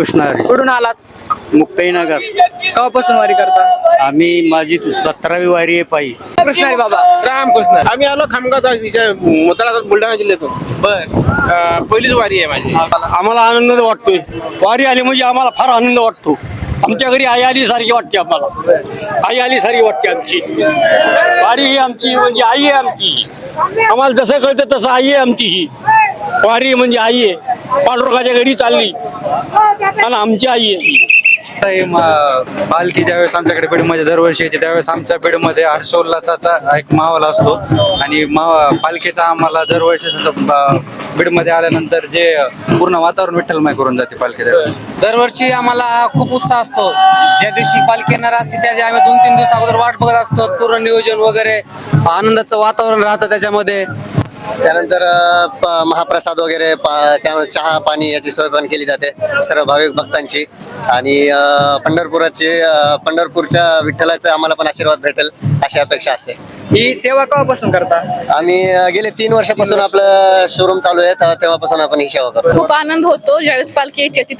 रामकृष्ण हरी. कुठून आलात? मुक्ताईनगर. केव्हापासून वारी करता? आम्ही माझी सतरावी वारी आहे पायी. कृष्ण हरी बाबा. रामकृष्ण आम्ही आलो खामगाव तिच्या मतळा बुलढाणा जिल्ह्यातून. बर. अं, पहिलीच वारी आहे माझी. आम्हाला आनंद वाटतोय. वारी आली म्हणजे आम्हाला फार आनंद वाटतो. आमच्या घरी आई आली सारखी वाटते आम्हाला. आई आली सारखी वाटते आमची. वारी ही आमची म्हणजे आई आहे आमची. आम्हाला जसं कळतं तसं आई आहे आमची ही. वारी म्हणजे आई आहे. पांडुरंगाच्या घरी चालली. आणि आमची आई आहे. हे पालखी ज्यावेळेस आमच्याकडे बीडमध्ये दरवर्षी येते त्यावेळेस आमच्या बीडमध्ये हर्षोल्लासाचा एक माहोल असतो. आणि मा- पालखीचा आम्हाला दरवर्षी बीडमध्ये आल्यानंतर जे पूर्ण वातावरण विठ्ठलमय करून जाते पालखी त्यावेळेस. दरवर्षी आम्हाला खूप उत्साह असतो. ज्या दिवशी पालखी येणार असते त्याची आम्ही दोन तीन दिवस अगोदर वाट बघत असतो. पूर्ण नियोजन वगैरे आनंदाचं वातावरण राहतं त्याच्यामध्ये. त्यानंतर महाप्रसाद वगैरे पा- त्या चहा पाणी याची सोय पण केली जाते सर्व भाविक भक्तांची. आणि पंढरपुराचे पंढरपूरच्या विठ्ठलाचा आम्हाला पण आशीर्वाद भेटेल अशी अपेक्षा असते. ही सेवा केव्हापासून करता? आम्ही अ, गेले तीन वर्षापासून आपलं शोरूम चालू आहे तर तेव्हापासून आपण ही सेवा करतो. खूप आनंद होतो. ज्यावेळेस पालखी यायची असते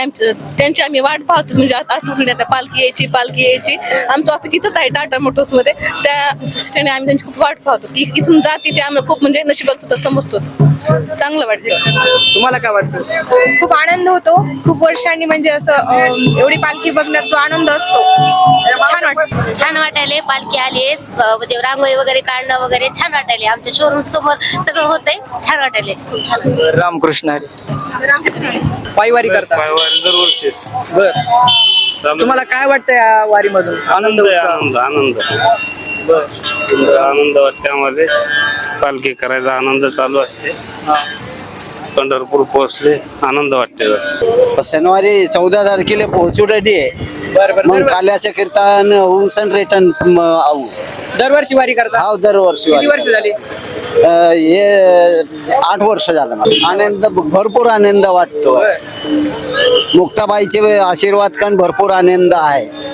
आमची- त्यांची आम्ही वाट पाहतो. म्हणजे आत- पालखी यायची पालखी यायची. आमचं ऑफिस इथंच आहे टाटा मोटर्समध्ये. त्या आम्ही त्यांची खूप वाट पाहतो. की इथून जाती ते आम्हाला खूप म्हणजे नशिबात सुद्धा समजतो चांगलं वाटतं तुम्हाला काय वाटतं? खूप आनंद होतो. खूप वर्षांनी म्हणजे असं अं, एवढी पालखी बघण्यात जो आनंद असतो. छान वाटतं छान वाटायले पालखी आली म्हणजे रांगोळी वगैरे काढणं वगैरे छान वाटायले. आमच्या शोरूम समोर सगळं होतंय. छान वाटायले. खूप छान रामकृष्ण. हरी पायी वारी करता बर. तुम्हाला काय वाटतं या वारीमधून? आनंद आनंद आनंद आनंद. वाटते आम्हाला. पालखी करायचा आनंद चालू असते. पंढरपूर पोहोचले आनंद वाटते शनिवारी चौदा तारखेला पोहोचू रेडी आहे. मग दर- काल्याचं कीर्तन होऊन सन रिटर्न आऊ. दरवर्षी वारी करता? हा दरवर्षी किती वर्ष झाली? हे आठ वर्ष झालं मला. आनंद भरपूर आनंद वाटतो. मुक्ताबाईचे आशीर्वाद कारण भरपूर आनंद आहे.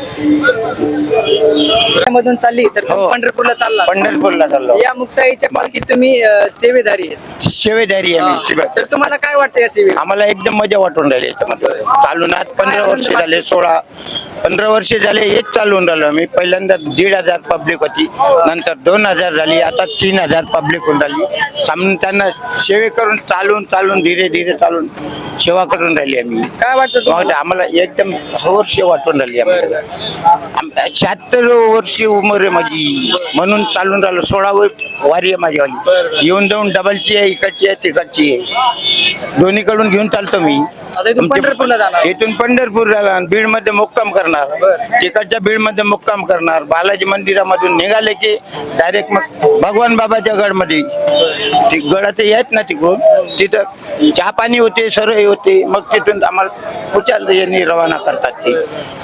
मधून चालली तर तुम्ही पंढरपूरला चालला. पंढरपूरला चाललो. या मुक्ताईच्या पालखीत तुम्ही अं, सेवेदारी आहेत. शेवेदारी हा. तर तुम्हाला काय वाटतं या सेवेत? आम्हाला एकदम मजा वाटून राहिली. याच्यामध्ये चालून आज पंधरा वर्ष झाले सोळा पंधरा वर्ष झाले हेच चालून राहिलो. मी पहिल्यांदा दीड हजार पब्लिक होती. नंतर दोन हजार झाली आता तीन हजार पब्लिक होऊन राहिली. त्यांना सेवे करून चालून चालून धीरे धीरे चालून सेवा करून राहिली आम्ही. काय वाटतं आम्हाला एकदम हवर्ष वाटून राहिली आम्हाला शहात्तर वर्ष उमर आहे माझी. म्हणून चालून राहिलो. सोळा वर्ष वारी आहे माझीवाली येऊन जाऊन डबलची आहे इकडची आहे तिकडची आहे. दोन्हीकडून घेऊन चालतो मी. आता इथून पंढरपूरला जाणार. इथून पंढरपूरला बीडमध्ये मुक्काम करणार. तिकडच्या बीडमध्ये मुक्काम करणार. बालाजी मंदिरामधून निघाले की डायरेक्ट मग भगवान बाबाच्या गडमध्ये. ती गडाचे आहेत ना तिकडून. तिथं चहा पाणी होते सर्व होते. मग तिथून आम्हाला पुचाल यांनी रवाना करतात ते.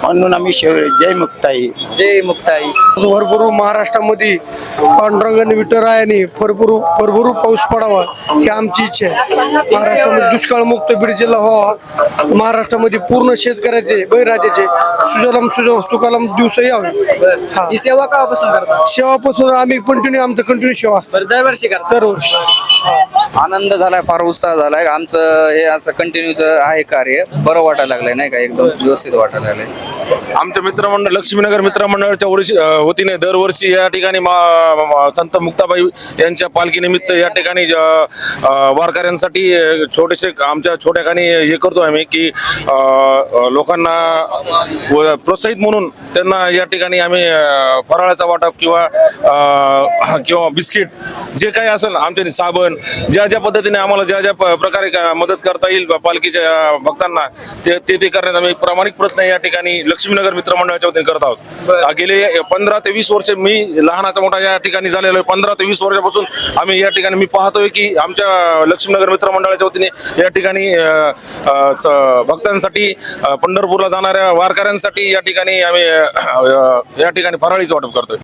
म्हणून आम्ही शेव जय मुक्ताई. जय मुक्ताई. भरपूर महाराष्ट्रामध्ये पांडुरंगाने विठ्ठरायाने भरपूर भरपूर पाऊस पडावा ही आमची इच्छा आहे. महाराष्ट्रामध्ये दुष्काळमुक्त बीड जिल्हा व्हावा. महाराष्ट्रामध्ये पूर्ण शेतकऱ्याचे बळीराजाचे सुजलाम सुज सुकालाम दिवस यावे. हा. ही सेवा केव्हापासून करता? सेवापासून आम्ही कंटिन्यू आमचं कंटिन्यू सेवा असतात दरवर्षी करता? दरवर्षी. आनंद झालाय फार उत्साह झालाय. आमचं हे असं कंटिन्यूच आहे कार्य. बरं वाटायला लागलंय नाही का? एकदम व्यवस्थित वाटायला लागलंय. आमच्या मित्रमंडळ लक्ष्मीनगर मित्रमंडळाच्या वर्षी वतीने दरवर्षी या ठिकाणी मा- संत मुक्ताबाई यांच्या पालखीनिमित्त या ठिकाणी वारकऱ्यांसाठी छोटेसे आमच्या छोट्याखानी हे करतो आम्ही की लोकांना प्रोत्साहित म्हणून त्यांना या ठिकाणी आम्ही फराळाचा वाटप किंवा किंवा बिस्किट जे काही असेल आमच्या साबण ज्या ज्या पद्धतीने आम्हाला ज्या ज्या प- प्रकारे मदत करता येईल पालखीच्या भक्तांना ते ते ते करण्याचा आम्ही प्रामाणिक प्रयत्न या ठिकाणी लक्ष्मीनगर मित्रमंडळाच्या वतीने करत आहोत. गेले पंधरा ते वीस वर्ष मी लहानाचा मोठा या ठिकाणी झालेलो आहे. पंधरा ते वीस वर्षापासून आम्ही या ठिकाणी मी पाहतोय की आमच्या लक्ष्मीनगर मित्रमंडळाच्या वतीने या ठिकाणी भक्तांसाठी पंढरपूरला जाणाऱ्या वारकऱ्यांसाठी या ठिकाणी आम्ही या ठिकाणी फराळीचं वाटप करतोय.